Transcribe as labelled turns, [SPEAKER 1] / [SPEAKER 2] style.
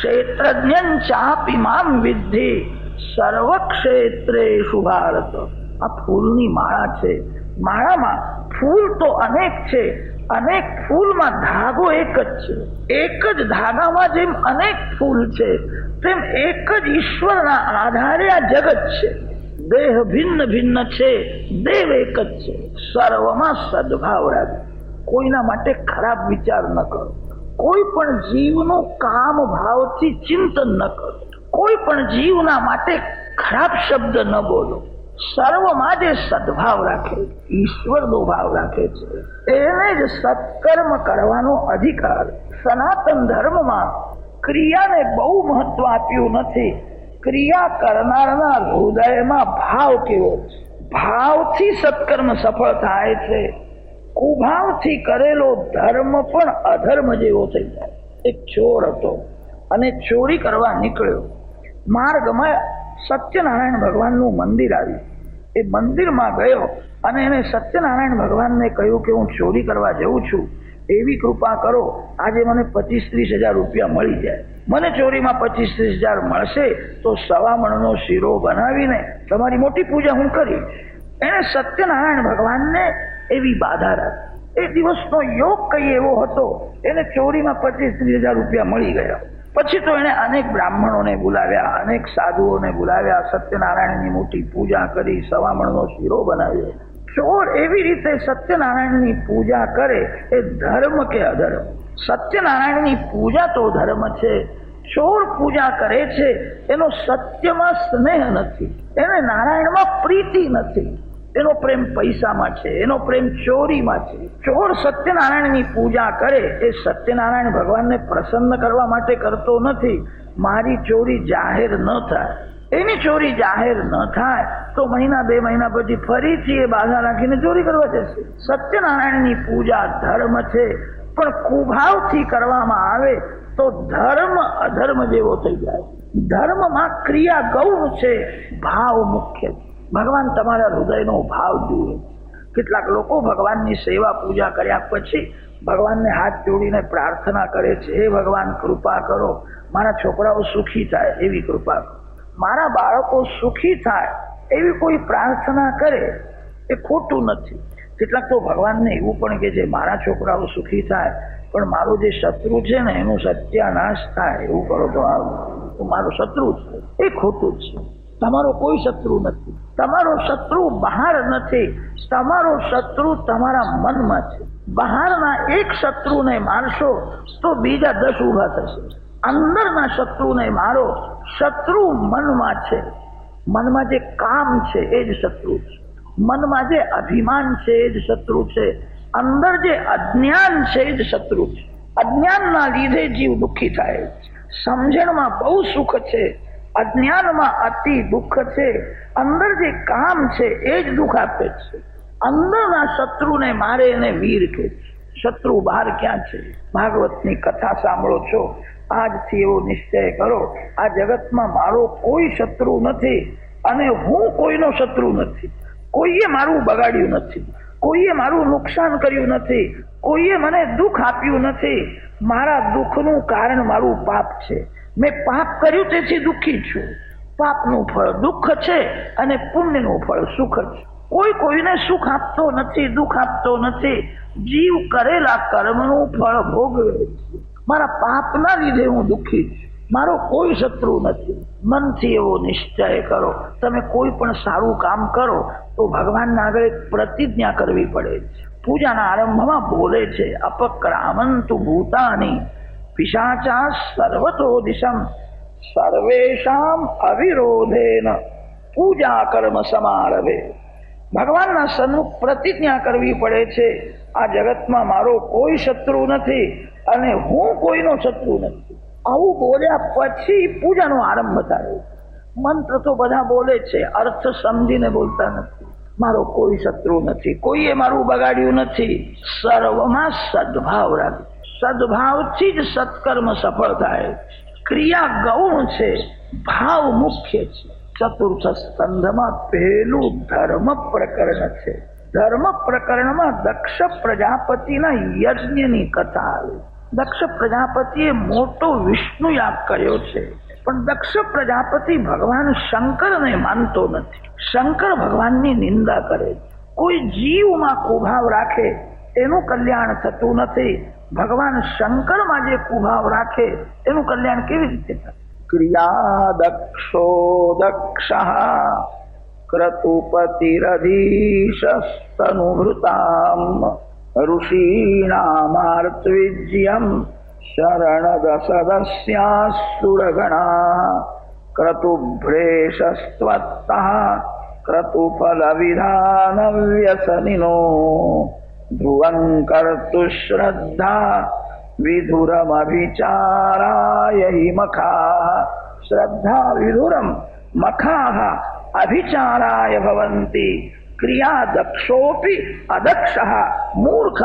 [SPEAKER 1] ક્ષેત્રજ્ઞ ચાપી મામ વિદ્ધિ. સર્વ ક્ષેત્રેષુ ભારત. આ ફૂલની માળા છે. માળામાં ફૂલ તો અનેક છે. અનેક ફૂલમાં ધાગો એક જ છે. એક જ ધાગામાં જેમ અનેક ફૂલ છે, તેમ એક જ ઈશ્વરના આધારે આ જગત છે. દેહ ભિન્ન ભિન્ન છે, દેવ એક જ છે. સર્વમાં સદભાવ રાખ. કોઈના માટે ખરાબ વિચાર ન કરો. કોઈ પણ જીવનું કામ ભાવથી ચિંતન ન કરો. કોઈ પણ જીવના માટે ખરાબ શબ્દ ન બોલો. સર્વમાં જે સદભાવ રાખે. ઈશ્વરનો ભાવ રાખે છે. એને જ સત્કર્મ કરવાનો અધિકાર. સનાતન ધર્મમાં ક્રિયાને બહુ મહત્વ આપ્યું નથી. ક્રિયા કરનારના હૃદયમાં ભાવ કેવો છે? ભાવથી સત્કર્મ સફળ થાય છે. કુભાવથી કરેલો ધર્મ પણ અધર્મ જેવો થઈ જાય. એક ચોર હતો અને ચોરી કરવા નીકળ્યો. માર્ગમાં સત્યનારાયણ ભગવાનનું મંદિર આવ્યું. એ મંદિરમાં ગયો અને એને સત્યનારાયણ ભગવાનને કહ્યું કે હું ચોરી કરવા જઉં છું. એવી કૃપા કરો, આજે મને પચીસ ત્રીસ હજાર રૂપિયા મળી જાય. મને ચોરીમાં પચીસ ત્રીસ હજાર મળશે તો સવા મણનો શીરો બનાવીને તમારી મોટી પૂજા હું કરીશ. એણે સત્યનારાયણ ભગવાનને એવી બાધા રાખી. એ દિવસનો યોગ કઈ એવો હતો, એને ચોરીમાં પચીસ ત્રીસ હજાર રૂપિયા મળી ગયા. પછી તો એણે અનેક બ્રાહ્મણોને બોલાવ્યા, અનેક સાધુઓને બોલાવ્યા, સત્યનારાયણની મોટી પૂજા કરી, સવામણનો શીરો બનાવ્યો. ચોર એવી રીતે સત્યનારાયણની પૂજા કરે, એ ધર્મ કે અધર્મ? સત્યનારાયણની પૂજા તો ધર્મ છે. ચોર પૂજા કરે છે, એનો સત્યમાં સ્નેહ નથી. એને નારાયણમાં પ્રીતિ નથી. એનો પ્રેમ પૈસામાં છે, એનો પ્રેમ ચોરીમાં છે. ચોર સત્યનારાયણની પૂજા કરે, એ સત્યનારાયણ ભગવાનને પ્રસન્ન કરવા માટે કરતો નથી. મારી ચોરી જાહેર ન થાય. એની ચોરી જાહેર ન થાય, તો મહિના બે મહિના પછી ફરીથી એ બાધા રાખીને ચોરી કરવા જશે. સત્યનારાયણની પૂજા ધર્મ છે, પણ કુભાવથી કરવામાં આવે, તો ધર્મ અધર્મ જેવો થઈ જાય. ધર્મમાં ક્રિયા ગૌણ છે, ભાવ મુખ્ય છે. ભગવાન તમારા હૃદયનો ભાવ જુએ. કેટલાક લોકો ભગવાનની સેવા પૂજા કર્યા પછી ભગવાનને હાથ જોડીને પ્રાર્થના કરે છે, હે ભગવાન, કૃપા કરો. મારા છોકરાઓ સુખી થાય, એવી કૃપા કરો. મારા બાળકો સુખી થાય, એવી કોઈ પ્રાર્થના કરે, એ ખોટું નથી. કેટલાક તો ભગવાનને એવું પણ કે છે, મારા છોકરાઓ સુખી થાય, પણ મારો જે શત્રુ છે ને, એનું સત્યાનાશ થાય. એવું કરો તો તો મારો શત્રુ છે. એ ખોટું છે. તમારો કોઈ શત્રુ નથી. તમારો શત્રુ બહાર નથી. તમારો શત્રુ તમારા મનમાં છે. બહારના એક શત્રુને મારશો તો બીજા દસ ઊભા થશે. અંદરના શત્રુને મારો શત્રુ મનમાં છે. મનમાં જે કામ છે એ જ શત્રુ છે. મનમાં જે અભિમાન છે એ જ શત્રુ છે. અંદર જે અજ્ઞાન છે એ જ શત્રુ છે. અજ્ઞાનના લીધે જીવ દુઃખી થાય. સમજણમાં બહુ સુખ છે. અજ્ઞાનમાં અતિ દુઃખ છે, અંદર જે કામ છે એ જ દુઃખ આપે છે. અંદરના શત્રુને મારે એને વીર કે શત્રુ બહાર ક્યાં છે? ભાગવતની કથા સાંભળો છો. આજથી એવો નિશ્ચય કરો, આ જગતમાં મારો કોઈ શત્રુ નથી અને હું કોઈનો શત્રુ નથી. કોઈએ મારું બગાડ્યું નથી. કોઈએ મારું નુકસાન કર્યું નથી. કોઈએ મને દુઃખ આપ્યું નથી. મારા દુઃખનું કારણ મારું પાપ છે. મેં પાપ કર્યું તેથી દુઃખી છું. પાપનું ફળ દુઃખ છે અને પુણ્યનું ફળ સુખ છે. કોઈ કોઈને સુખ આપતો નથી, દુઃખ આપતો નથી. જીવ કરેલા કર્મનું ફળ ભોગવે છે. મારા પાપના લીધે હું દુઃખી છું. મારો કોઈ શત્રુ નથી. મનથી એવો નિશ્ચય કરો. તમે કોઈ પણ સારું કામ કરો તો ભગવાનના આગળ એક પ્રતિજ્ઞા કરવી પડે છે. પૂજાના આરંભમાં બોલે છે, અપક્રામંતુ ભૂતાની પિશાચા સર્વતો દિશમ સર્વેશામ અવિરોધેન પૂજા કર્મ સમારભે ભગવાનના સન્મુખ પ્રતિજ્ઞા કરવી પડે છે આ જગતમાં મારો કોઈ શત્રુ નથી અને હું કોઈનો શત્રુ નથી આવું બોલ્યા પછી પૂજાનો આરંભ થાય મંત્ર તો બધા બોલે છે અર્થ સમજીને બોલતા નથી મારો કોઈ શત્રુ નથી કોઈએ મારું બગાડ્યું નથી સર્વમાં સદભાવ રાખે સદભાવથી જ સત્કર્મ સફળ થાય. ક્રિયા ગૌણ છે, ભાવ મુખ્ય છે. ચતુર્થ સ્કંધમાં પહેલું ધર્મ પ્રકરણ છે. ધર્મ પ્રકરણમાં દક્ષ પ્રજાપતિના યજ્ઞની કથા આવે. દક્ષ પ્રજાપતિએ મોટો વિષ્ણુ યાગ કર્યો છે. પણ દક્ષ પ્રજાપતિ ભગવાન શંકરને માનતો નથી. શંકર ભગવાનની નિંદા કરે. કોઈ જીવમાં કુભાવ રાખે એનું કલ્યાણ થતું નથી. ભગવાન શંકરમાં જે કુભાવ રાખે, એનું કલ્યાણ કેવી રીતે થાય? ક્રિયા દક્ષો દક્ષ ક્રતુપતિરધીશસ્તનુભૃતામ ઋષીણામાર્તવિજ્યમ શરણદસદસ્યાસુરગણા ક્રતુભ્રેશસ્ત્વત્તઃ ક્રતુફલવિધાનવ્યસનિનો ધ્રુવં કર્તુ શ્રદ્ધા વિધુરમભિચારાય મખા શ્રદ્ધા વિધુરમ મખા અભિચારાય ભવંતી ક્રિયા દક્ષોપી અદક્ષ મૂર્ખ